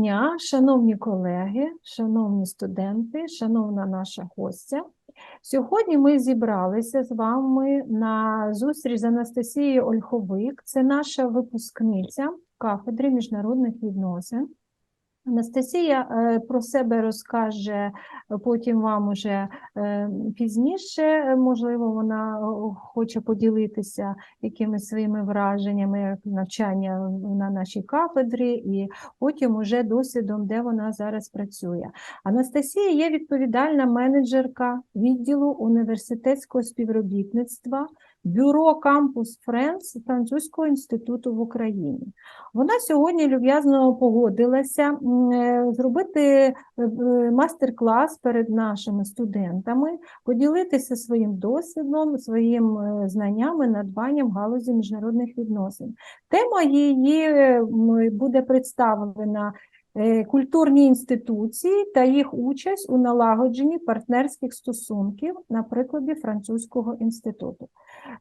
дня, шановні колеги, шановні студенти, шановна наша гостя. Сьогодні ми зібралися з вами на зустріч з Анастасією Ольховик. Це наша випускниця кафедри міжнародних відносин. Анастасія е, про себе розкаже е, потім вам уже е, пізніше. Можливо, вона хоче поділитися якимись своїми враженнями навчання на нашій кафедрі, і потім уже досвідом, де вона зараз працює. Анастасія є відповідальна менеджерка відділу університетського співробітництва Бюро Кампус Френс Французького інституту в Україні. Вона сьогодні люб'язно погодилася е, зробити е, е, мастер-клас перед нашими студентами, поділитися своїм досвідом, своїм знаннями, надбанням галузі міжнародних відносин. Тема її буде представлена культурні інституції та їх участь у налагодженні партнерських стосунків на прикладі Французького інституту.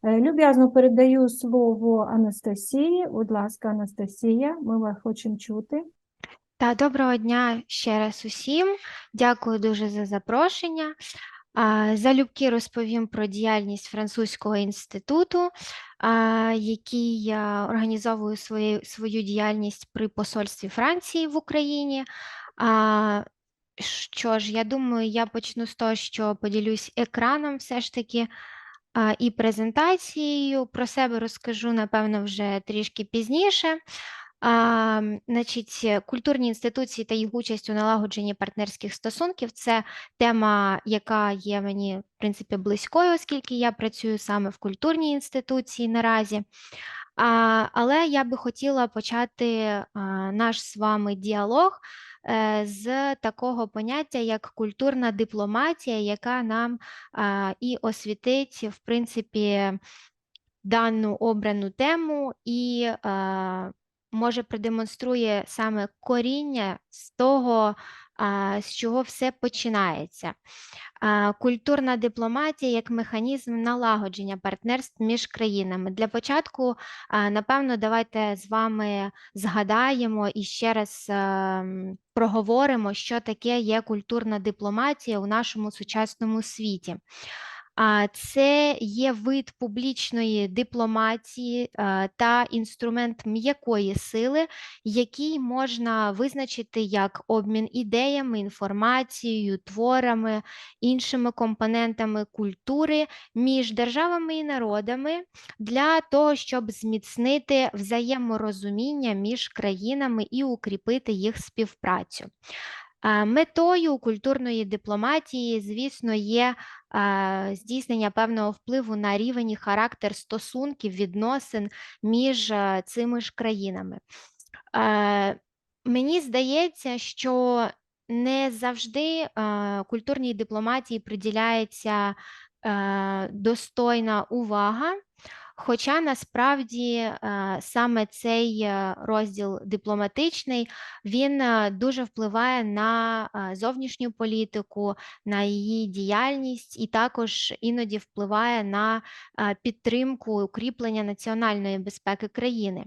Е, Люб'язно передаю слово Анастасії. Будь ласка, Анастасія, ми вас хочемо чути. Та доброго дня ще раз усім. Дякую дуже за запрошення. Залюбки розповім про діяльність Французького інституту, який я організовую свою, свою діяльність при посольстві Франції в Україні. Що ж, я думаю, я почну з того, що поділюсь екраном все ж таки і презентацією. Про себе розкажу, напевно, вже трішки пізніше. А, значить, е, культурні інституції та їх участь у налагодженні партнерських стосунків це тема, яка є мені, в принципі, близькою, оскільки я працюю саме в культурній інституції наразі. А, але я би хотіла почати а, наш з вами діалог е, з такого поняття, як культурна дипломатія, яка нам а, і освітить, в принципі, дану обрану тему і а, може продемонструє саме коріння з того, з чого все починається. Культурна дипломатія як механізм налагодження партнерств між країнами. Для початку, напевно, давайте з вами згадаємо і ще раз проговоримо, що таке є культурна дипломатія у нашому сучасному світі. Це є вид публічної дипломатії е, та інструмент м'якої сили, який можна визначити як обмін ідеями, інформацією, творами, іншими компонентами культури між державами і народами для того, щоб зміцнити взаєморозуміння між країнами і укріпити їх співпрацю. Метою культурної дипломатії, звісно, є здійснення певного впливу на рівень і характер стосунків, відносин між цими ж країнами. Мені здається, що не завжди культурній дипломатії приділяється достойна увага. Хоча насправді е, саме цей е, розділ дипломатичний він е, дуже впливає на зовнішню політику, на її діяльність і також іноді впливає на підтримку укріплення національної безпеки країни.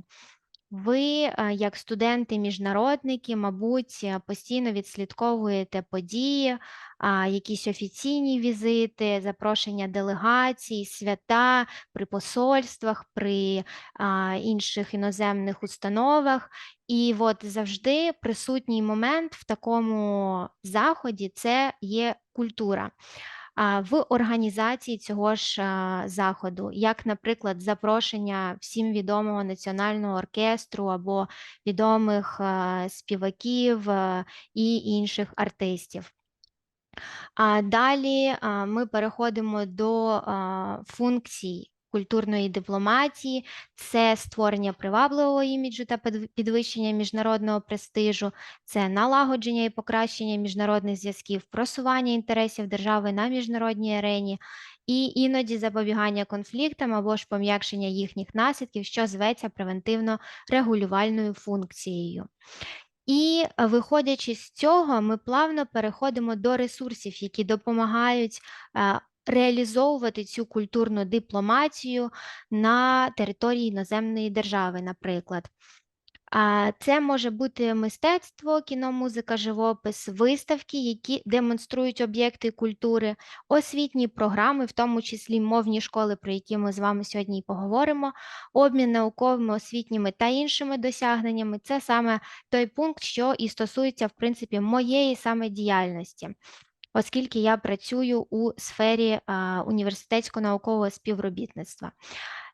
Ви, як студенти-міжнародники, мабуть, постійно відслідковуєте події, якісь офіційні візити, запрошення делегацій, свята при посольствах, при інших іноземних установах. І от завжди присутній момент в такому заході це є культура. В організації цього ж заходу, як, наприклад, запрошення всім відомого національного оркестру або відомих співаків і інших артистів. А далі ми переходимо до функцій культурної дипломатії, це створення привабливого іміджу та підвищення міжнародного престижу, це налагодження і покращення міжнародних зв'язків, просування інтересів держави на міжнародній арені. І іноді запобігання конфліктам або ж пом'якшення їхніх наслідків, що зветься превентивно-регулювальною функцією. І е, виходячи з цього, ми плавно переходимо до ресурсів, які допомагають е, реалізовувати цю культурну дипломатію на території іноземної держави, наприклад. Це може бути мистецтво, кіно, музика, живопис, виставки, які демонструють об'єкти культури, освітні програми, в тому числі мовні школи, про які ми з вами сьогодні і поговоримо, обмін науковими, освітніми та іншими досягненнями. Це саме той пункт, що і стосується, в принципі, моєї саме діяльності. Оскільки я працюю у сфері а, університетського наукового співробітництва.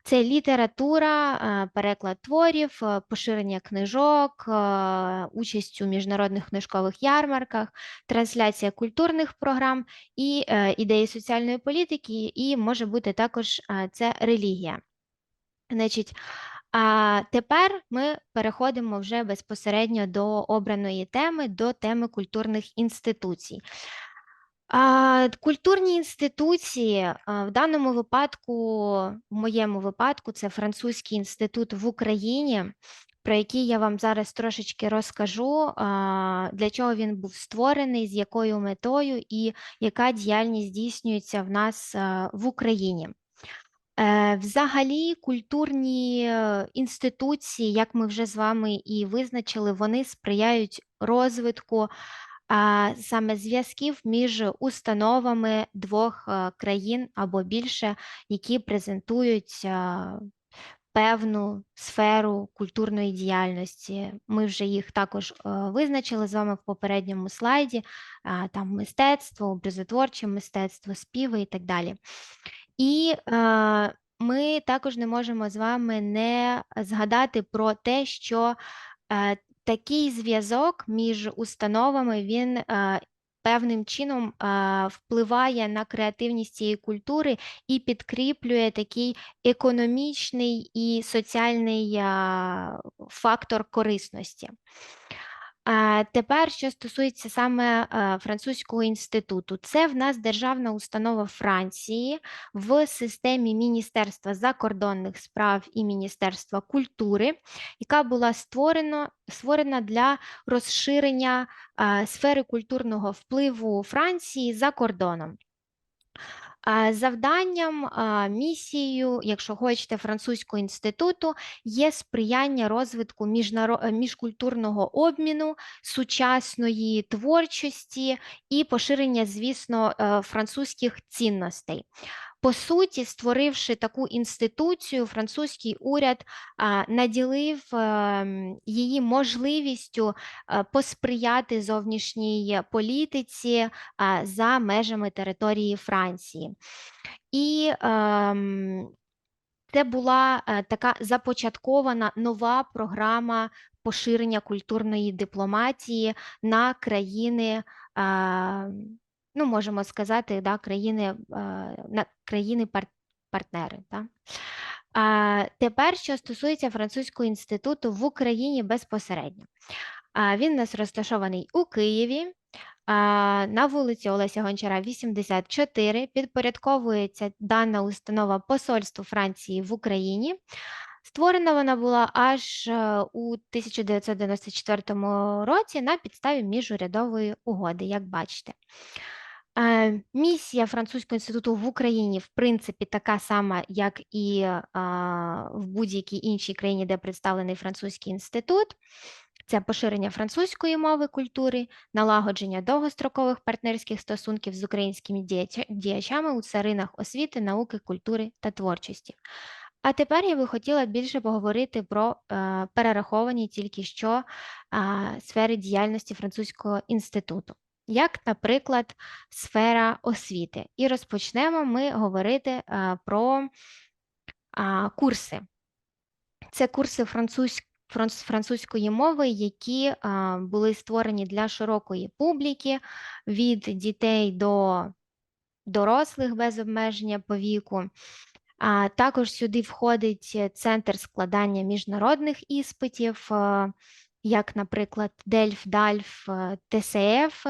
Це література, е, переклад творів, е, поширення книжок, е, участь у міжнародних книжкових ярмарках, трансляція культурних програм і ідеї соціальної політики, і може бути також це релігія. Значить, а тепер ми переходимо вже безпосередньо до обраної теми, до теми культурних інституцій. Культурні інституції в даному випадку, в моєму випадку, це Французький інститут в Україні, про який я вам зараз трошечки розкажу, для чого він був створений, з якою метою і яка діяльність здійснюється в нас в Україні. Е, взагалі, культурні е, інституції, як ми вже з вами і визначили, вони сприяють розвитку саме зв'язків між установами двох е, країн або більше, які презентують е, певну сферу культурної діяльності. Ми вже їх також е, визначили з вами в попередньому слайді, там мистецтво, образотворче мистецтво, співи і так далі. І ми також не можемо з вами не згадати про те, що такий зв'язок між установами він е, певним чином е, впливає на креативність цієї культури і підкріплює такий економічний і соціальний е, фактор корисності. Тепер, що стосується саме е, французького інституту, це в нас державна установа Франції в системі Міністерства закордонних справ і Міністерства культури, яка була створена, створена для розширення е, сфери культурного впливу Франції за кордоном. Завданням, місією, якщо хочете, французького інституту є сприяння розвитку е, міжкультурного обміну, сучасної творчості і поширення, звісно, е, французьких цінностей. По суті, створивши таку інституцію, французький уряд наділив ем, її можливістю е, посприяти зовнішній політиці за межами території Франції. І ем, це була е, така започаткована нова програма поширення культурної дипломатії на країни ну, можемо сказати, да, країни на країни партнери. Да? А, Тепер, що стосується французького інституту в Україні безпосередньо. Він у нас розташований у Києві. На вулиці Олеся Гончара, 84, підпорядковується дана установа Посольству Франції в Україні. Створена вона була аж е, у 1994 році на підставі міжурядової угоди, як бачите. Місія Французького інституту в Україні, в принципі, така сама, як і в будь-якій іншій країні, де представлений французький інститут. Це поширення французької мови культури, налагодження довгострокових партнерських стосунків з українськими діячами у царинах освіти, науки, культури та творчості. А тепер я би хотіла більше поговорити про е, перераховані тільки що сфери діяльності Французького інституту як, наприклад, сфера освіти. І розпочнемо ми говорити е, про курси. Це курси французької мови, які були створені для широкої публіки від дітей до дорослих без обмеження по віку. А також сюди входить центр складання міжнародних іспитів, е, як, наприклад, Дельф, Дальф, е, ТСФ.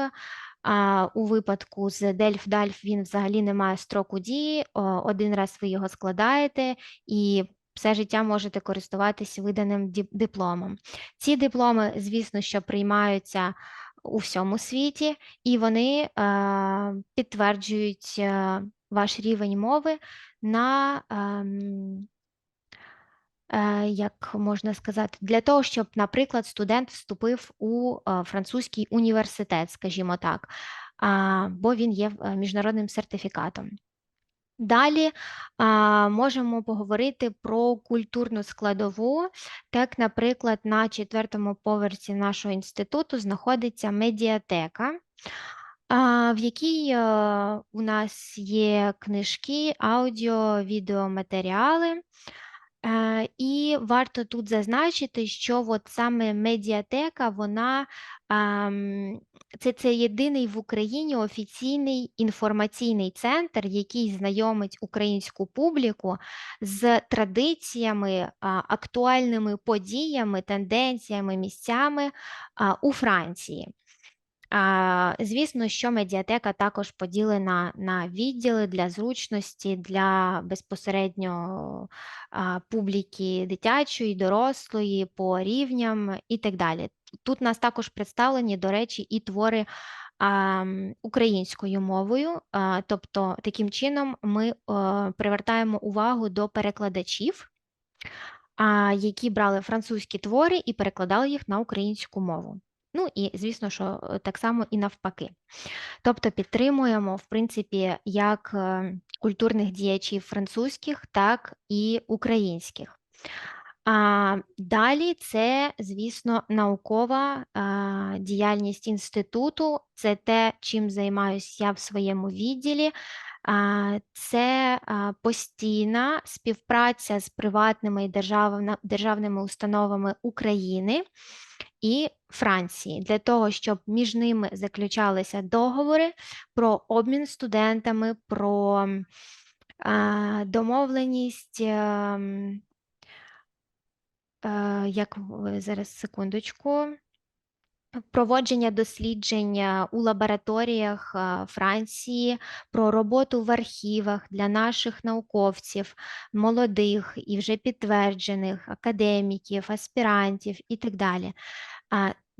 А у випадку з Дельф Дальф він взагалі не має строку дії. Один раз ви його складаєте і все життя можете користуватися виданим дипломом. Ці дипломи, звісно, що приймаються у всьому світі, і вони е, підтверджують е, ваш рівень мови на. Е, як можна сказати, для того, щоб, наприклад, студент вступив у е, французький університет, скажімо так, бо він є е, міжнародним сертифікатом. Далі можемо поговорити про культурну складову. Так, наприклад, на четвертому поверсі нашого інституту знаходиться медіатека, в якій у нас є книжки, аудіо, відеоматеріали. Е, І варто тут зазначити, що от саме медіатека, вона це, це єдиний в Україні офіційний інформаційний центр, який знайомить українську публіку з традиціями, актуальними подіями, тенденціями, місцями у Франції. Звісно, що медіатека також поділена на відділи для зручності, для безпосередньо публіки дитячої, дорослої, по рівням і так далі. Тут нас також представлені, до речі, і твори українською мовою, тобто таким чином ми привертаємо увагу до перекладачів, які брали французькі твори і перекладали їх на українську мову. Ну і звісно, що е, так само і навпаки. Тобто підтримуємо, в принципі, як е, культурних діячів французьких, так і українських. А далі це, звісно, наукова а, діяльність інституту, це те, чим займаюся я в своєму відділі. Це постійна співпраця з приватними і державними установами України і Франції для того, щоб між ними заключалися договори про обмін студентами, про е, домовленість. ем, е, як зараз секундочку. Проводження досліджень е, у лабораторіях е, Франції, про роботу в архівах для наших науковців, молодих і вже підтверджених академіків, аспірантів і так далі.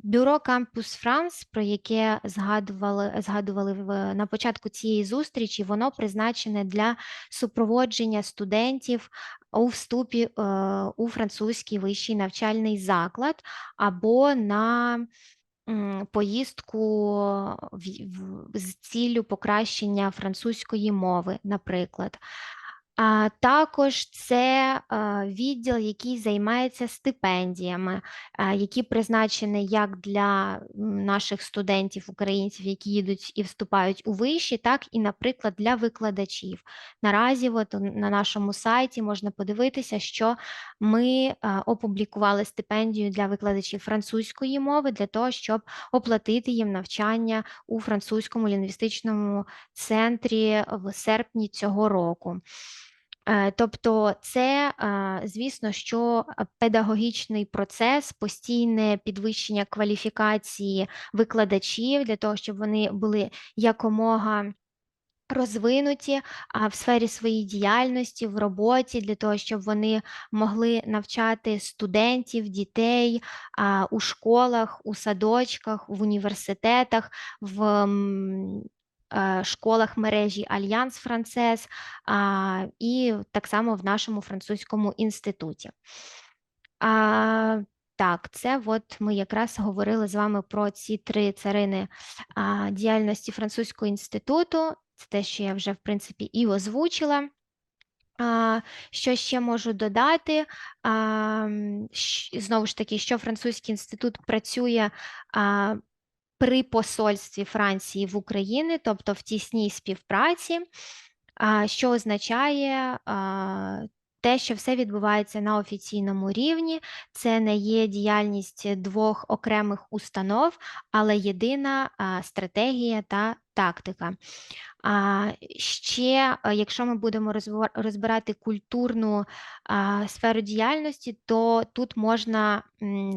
Бюро Кампус Франс, про яке згадували, згадували в, на початку цієї зустрічі, воно призначене для супроводження студентів у вступі е, у французький вищий навчальний заклад або на поїздку в- в- з ціллю покращення французької мови, наприклад. А також це відділ, який займається стипендіями, які призначені як для наших студентів, українців, які їдуть і вступають у виші, так і, наприклад, для викладачів. Наразі, от на нашому сайті можна подивитися, що ми опублікували стипендію для викладачів французької мови для того, щоб оплатити їм навчання у французькому лінгвістичному центрі в серпні цього року. Е, Тобто, це, е, звісно, що педагогічний процес, постійне підвищення кваліфікації викладачів для того, щоб вони були якомога розвинуті а, в сфері своєї діяльності, в роботі, для того, щоб вони могли навчати студентів, дітей а, у школах, у садочках, в університетах, в школах мережі Альянс Францез і так само в нашому французькому інституті. Так, це от ми якраз говорили з вами про ці три царини діяльності французького інституту. Це те, що я вже, в принципі, і озвучила. Що ще можу додати? Знову ж таки, що французький інститут працює при посольстві Франції в Україні, тобто в тісній співпраці, що означає те, що все відбувається на офіційному рівні, це не є діяльність двох окремих установ, але єдина стратегія та тактика. А ще, е, якщо ми будемо розбирати культурну сферу діяльності, то тут можна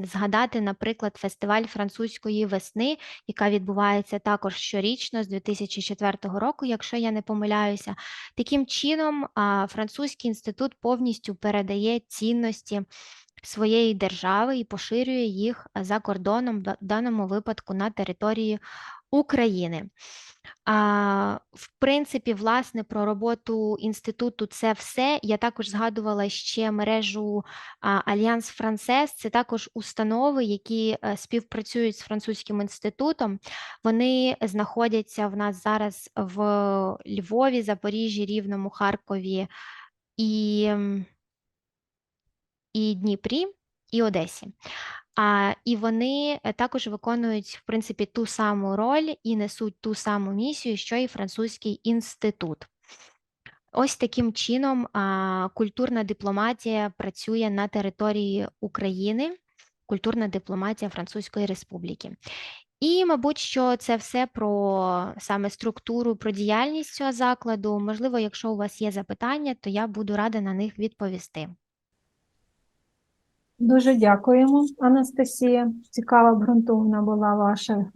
згадати, наприклад, фестиваль французької весни, яка відбувається також щорічно з 2004 року, якщо я не помиляюся. Таким чином, французький інститут повністю передає цінності своєї держави і поширює їх за кордоном, в даному випадку на території України. А, в принципі, власне, про роботу інституту це все. Я також згадувала ще мережу Альянс Францез. Це також установи, які е, співпрацюють з французьким інститутом. Вони знаходяться в нас зараз в Львові, Запоріжжі, Рівному, Харкові і, і Дніпрі, і Одесі. А, і вони е, також виконують, в принципі, ту саму роль і несуть ту саму місію, що і французький інститут. Ось таким чином а, культурна дипломатія працює на території України, культурна дипломатія Французької Республіки. І, мабуть, що це все про саме структуру, про діяльність цього закладу. Можливо, якщо у вас є запитання, то я буду рада на них відповісти. Дуже дякуємо, Анастасія. Цікава, обґрунтована була ваша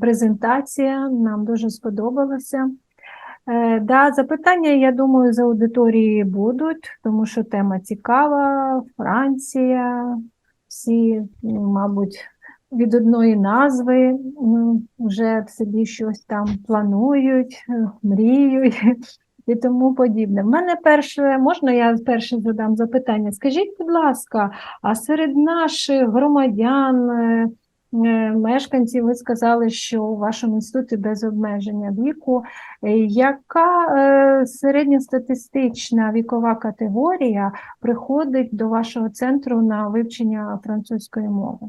презентація. Нам дуже сподобалося. Е, Да, запитання, я думаю, з аудиторії будуть, тому що тема цікава. Франція, всі, ну, мабуть, від одної назви м, вже собі щось там планують, мріють і тому подібне. В мене перше, можна я перше задам запитання? Скажіть, будь ласка, а серед наших громадян, е, е, мешканців, ви сказали, що у вашому інституті без обмеження віку. Е, Яка середньостатистична вікова категорія приходить до вашого центру на вивчення французької мови?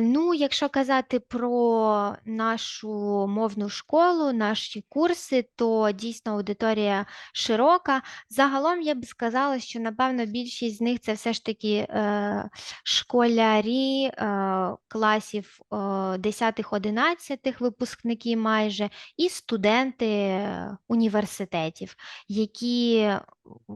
Ну, якщо казати про нашу мовну школу, наші курси, то дійсно аудиторія широка. Загалом я б сказала, що напевно більшість з них це все ж таки е, школярі е, класів е, 10-11 випускники майже, і студенти е, університетів, які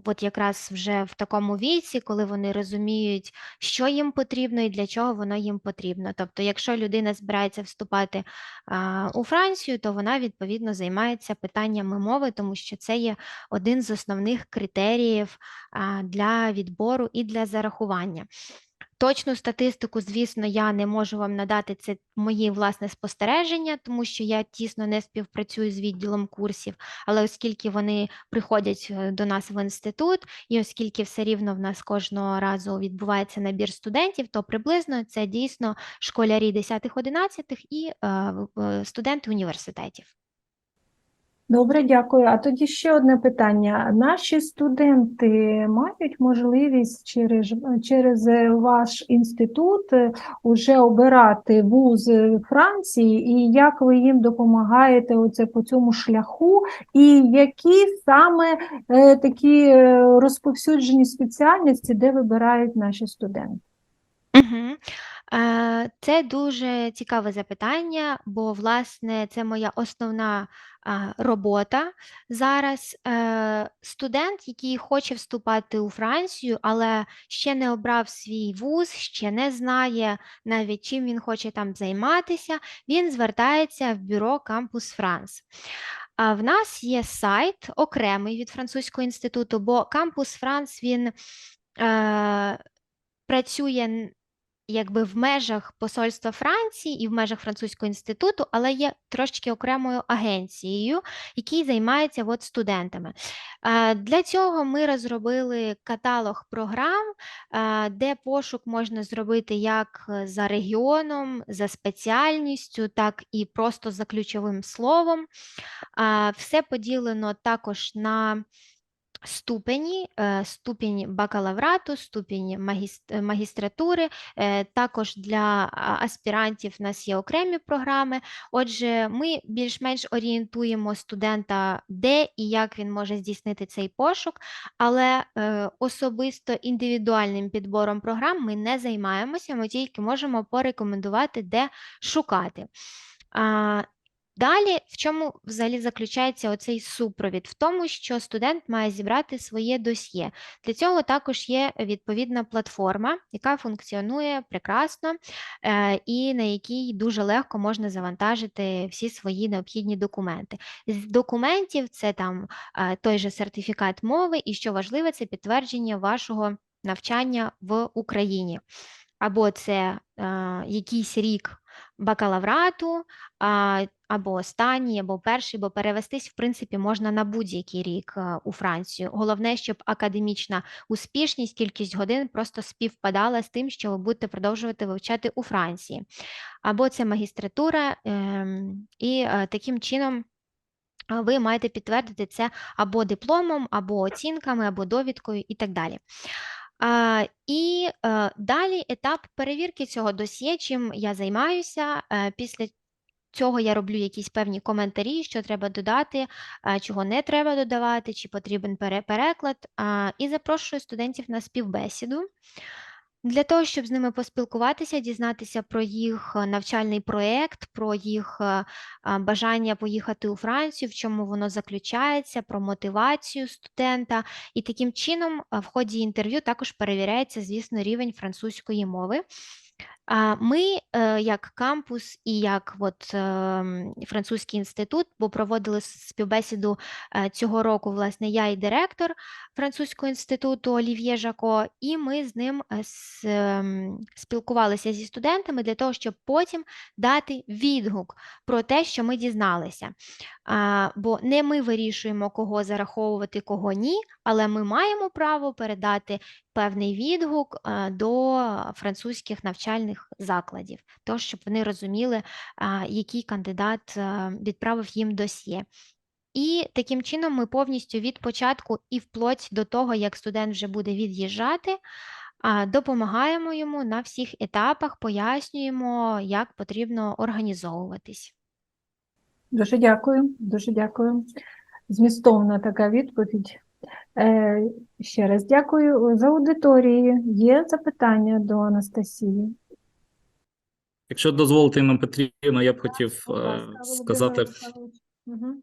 от якраз вже в такому віці, коли вони розуміють, що їм потрібно і для чого воно їм потрібно. Тобто, якщо людина збирається вступати а, у Францію, то вона відповідно займається питаннями мови, тому що це є один з основних критеріїв а, для відбору і для зарахування. Точну статистику, звісно, я не можу вам надати це мої власне спостереження, тому що я тісно не співпрацюю з відділом курсів, але оскільки вони приходять е, до нас в інститут, і оскільки все рівно в нас кожного разу відбувається набір студентів, то приблизно це дійсно школярі 10-11 і е, е, студенти університетів. Добре, дякую. А тоді ще одне питання. Наші студенти мають можливість через, через ваш інститут е, уже обирати вуз Франції, і як ви їм допомагаєте оце по цьому шляху, і які саме е, такі е, розповсюджені спеціальності, де вибирають наші студенти? Угу. Це дуже цікаве запитання, бо, власне, це моя основна робота зараз. Е, Студент, який хоче вступати у Францію, але ще не обрав свій вуз, ще не знає навіть чим він хоче там займатися, він звертається в бюро France. А в нас є сайт окремий від французького інституту, бо Campus France він е, працює якби в межах посольства Франції і в межах французького інституту, але є трошечки окремою агенцією, який займається от студентами. Для цього ми розробили каталог програм, де пошук можна зробити як за регіоном, за спеціальністю, так і просто за ключовим словом. Все поділено також на ступені, е, ступінь бакалаврату, ступінь е, магістратури. Е, Також для аспірантів в нас є окремі програми. Отже, ми більш-менш орієнтуємо студента, де і як він може здійснити цей пошук, але особисто індивідуальним підбором програм ми не займаємося, ми тільки можемо порекомендувати, де шукати. Далі, в чому взагалі заключається оцей супровід? В тому, що студент має зібрати своє досьє. Для цього також є відповідна платформа, яка функціонує прекрасно е, і на якій дуже легко можна завантажити всі свої необхідні документи. З документів це там е, той же сертифікат мови, і що важливе, це підтвердження вашого навчання в Україні. Або це е, якийсь рік бакалаврату, або останній, або перший, бо перевестись, в принципі, можна на будь-який рік е, у Францію. Головне, щоб академічна успішність, кількість годин просто співпадала з тим, що ви будете продовжувати вивчати у Франції. Або це магістратура, ем, і е, таким чином. Ви маєте підтвердити це або дипломом, або оцінками, або довідкою і так далі. І е, далі етап перевірки цього досьє, чим я займаюся. Е, після цього я роблю якісь певні коментарі, що треба додати, чого не треба додавати, чи потрібен пере- переклад, і запрошую студентів на співбесіду. Для того, щоб з ними поспілкуватися, дізнатися про їх е, навчальний проєкт, про їх е, бажання поїхати у Францію, в чому воно заключається, про мотивацію студента. І таким чином в ході інтерв'ю також перевіряється, звісно, рівень французької мови. Ми, е, як кампус і як от, французький інститут, бо проводили співбесіду е, цього року, власне, я і директор французького інституту Олів'є Жако, і ми з ним е, ем, спілкувалися зі студентами для того, щоб потім дати відгук про те, що ми дізналися. Бо не ми вирішуємо, кого зараховувати, кого ні, але ми маємо право передати певний відгук е, до французьких навчальних закладів, то щоб вони розуміли, який кандидат е, відправив їм досьє. І таким чином ми повністю від початку і вплоть до того, як студент вже буде від'їжджати, допомагаємо йому на всіх етапах, пояснюємо, як потрібно організовуватись. Дуже дякую, дуже дякую. Змістовна така відповідь. Е, ще раз дякую. За аудиторією є запитання до Анастасії? Якщо дозволите, Інна Петрівна, я б хотів е, сказати. Мгм.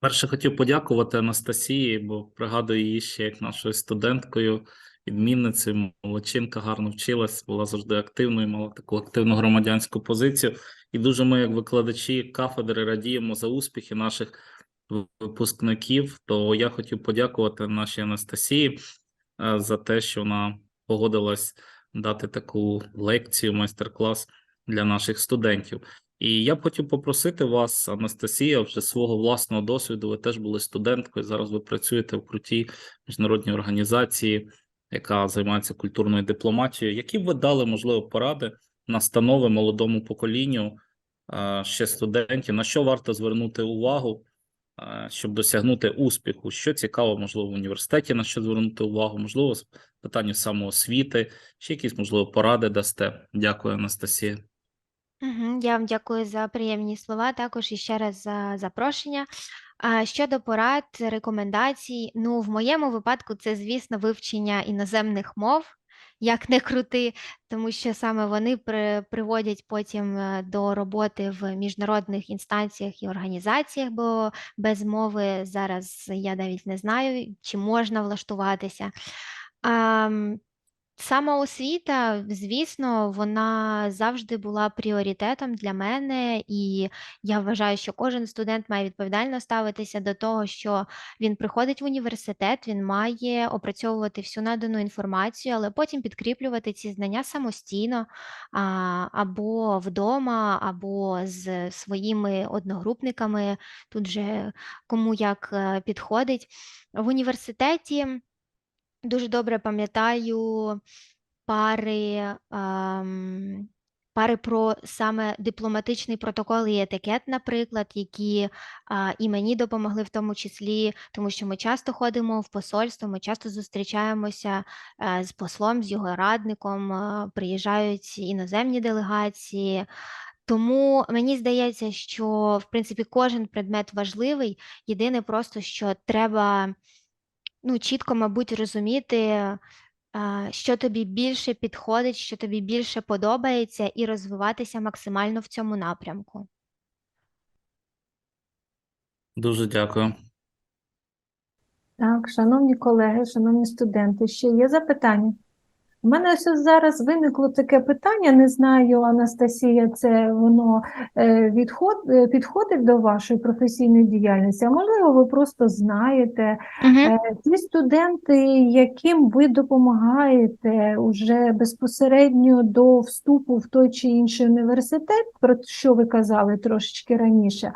перше хотів подякувати Анастасії, бо пригадую її ще як нашою студенткою, відмінницею, молодчинка, гарно вчилась, була завжди активною, мала таку активну громадянську позицію. І дуже ми, як викладачі кафедри, радіємо за успіхи наших випускників. То я хотів подякувати нашій Анастасії е, за те, що вона погодилась дати таку лекцію, майстер-клас для наших студентів. І я б хотів попросити вас, Анастасія, вже свого власного досвіду. Ви теж були студенткою. Зараз ви працюєте в крутій міжнародній організації, яка займається культурною дипломатією. Які б ви дали, можливо, поради, настанови молодому поколінню е, ще студентів, на що варто звернути увагу, щоб досягнути успіху? Що цікаво, можливо, в університеті на що звернути увагу, можливо, з питання самоосвіти, ще якісь, можливо, поради дасте. Дякую, Анастасія. Я вам дякую за приємні слова, також і ще раз за запрошення. А щодо порад, рекомендацій, ну, в моєму випадку це, звісно, вивчення іноземних мов, як не крути, тому що саме вони при, приводять потім е, до роботи в міжнародних інстанціях і організаціях, бо без мови зараз я навіть не знаю, чи можна влаштуватися. Ам, Самоосвіта, звісно, вона завжди була пріоритетом для мене, і я вважаю, що кожен студент має відповідально ставитися до того, що він приходить в університет, він має опрацьовувати всю надану інформацію, але потім підкріплювати ці знання самостійно або вдома, або з своїми одногрупниками, тут же кому як е, підходить. В університеті. Дуже добре пам'ятаю пари, ам, пари про саме дипломатичний протокол і етикет, наприклад, які а, і мені допомогли в тому числі, тому що ми часто ходимо в посольство, ми часто зустрічаємося е, з послом, з його радником, е, приїжджають іноземні делегації. Тому мені здається, що в принципі кожен предмет важливий. Єдине просто, що треба ну, чітко, мабуть, розуміти, що тобі більше підходить, що тобі більше подобається, і розвиватися максимально в цьому напрямку. Дуже дякую. Так, шановні колеги, шановні студенти, ще є запитання? У мене ось зараз виникло таке питання, не знаю, Анастасія, це воно е, відход, е, підходить до вашої професійної діяльності, а можливо, ви просто знаєте. Е, Ті студенти, яким ви допомагаєте уже безпосередньо до вступу в той чи інший університет, про що ви казали трошечки раніше.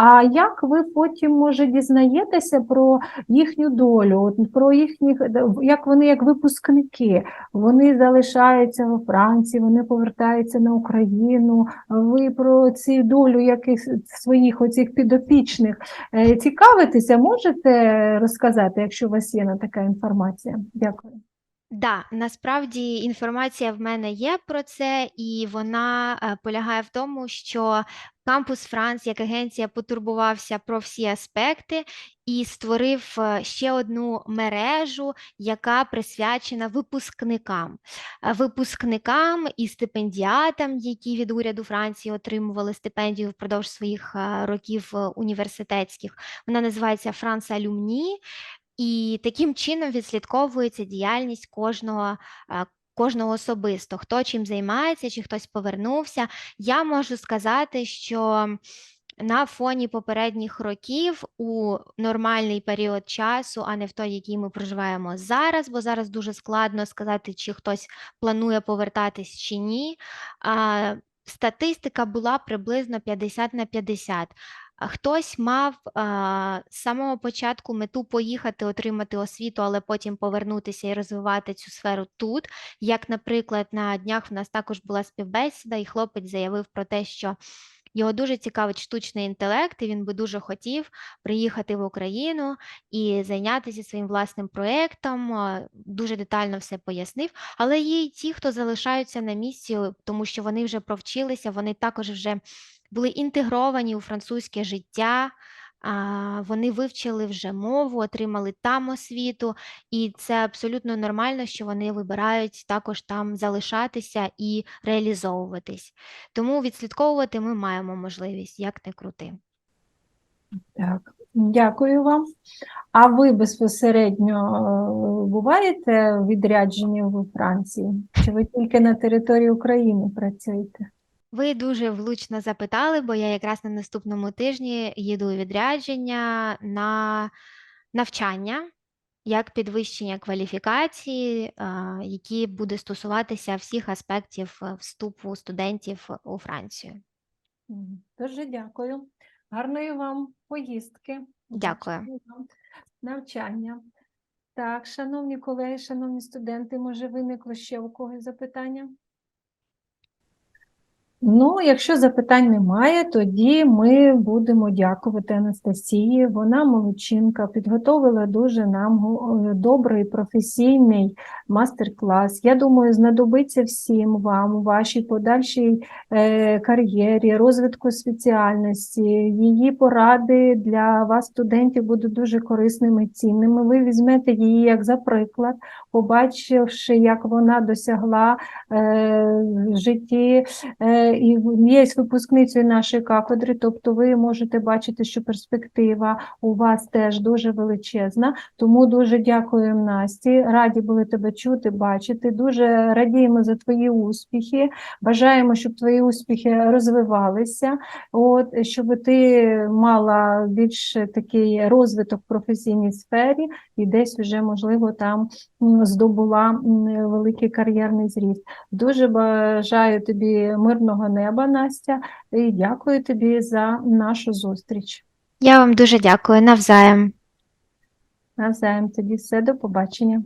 А як ви потім, може, дізнаєтеся про їхню долю, про їхніх, як вони як випускники, вони залишаються во Франції, вони повертаються на Україну. Ви про цю долю яких своїх оцих підопічних Е, Цікавитеся, можете розказати, якщо у вас є на така інформація? Дякую. Да, насправді інформація в мене є про це, і вона е, полягає в тому, що Кампус Франц як агенція потурбувався про всі аспекти і створив е, ще одну мережу, яка присвячена випускникам. Е, Випускникам і стипендіатам, які від уряду Франції отримували стипендію впродовж своїх років університетських. Вона називається France Alumni. І таким чином відслідковується діяльність кожного, е, кожного особисто, хто чим займається, чи хтось повернувся. Я можу сказати, що на фоні попередніх років у нормальний період часу, а не в той, який ми проживаємо зараз, бо зараз дуже складно сказати, чи хтось планує повертатись чи ні. Статистика була приблизно 50 на 50. Хтось мав а, з самого початку мету поїхати, отримати освіту, але потім повернутися і розвивати цю сферу тут. Як, наприклад, на днях в нас також була співбесіда, і хлопець заявив про те, що його дуже цікавить штучний інтелект, і він би дуже хотів приїхати в Україну і зайнятися своїм власним проєктом. Дуже детально все пояснив. Але є й ті, хто залишаються на місці, тому що вони вже провчилися, вони також вже були інтегровані у французьке життя. Вони вивчили вже мову, отримали там освіту, і це абсолютно нормально, що вони вибирають також там залишатися і реалізовуватись. Тому відслідковувати ми маємо можливість, як не крути. Так, дякую вам. А ви безпосередньо е, буваєте відряджені у Франції? Чи ви тільки на території України працюєте? Ви дуже влучно запитали, бо я якраз на наступному тижні їду у відрядження на навчання як підвищення кваліфікації, які буде стосуватися всіх аспектів е, вступу студентів у Францію. Дуже дякую. Гарної вам поїздки. Дякую. Навчання. Так, шановні колеги, шановні студенти, може виникло ще у когось запитання? Ну, якщо запитань немає, тоді ми будемо дякувати Анастасії. Вона молодчинка, підготовила дуже нам е, добрий професійний мастер-клас. Я думаю, знадобиться всім вам у вашій подальшій е, кар'єрі, розвитку спеціальності. Її поради для вас, студентів, будуть дуже корисними, цінними. Ви візьмете її як за приклад, побачивши, як вона досягла е, в житті і є випускницею нашої кафедри, тобто ви можете бачити, що перспектива у вас теж дуже величезна. Тому дуже дякуємо Насті. Раді були тебе чути, бачити. Дуже радіємо за твої успіхи. Бажаємо, щоб твої успіхи розвивалися. От щоб ти мала більш такий розвиток в професійній сфері і десь вже можливо там здобула великий кар'єрний зріст. Дуже бажаю тобі мирного неба, Настя, і дякую тобі за нашу зустріч. Я вам дуже дякую навзаєм. Навзаєм тобі все, до побачення.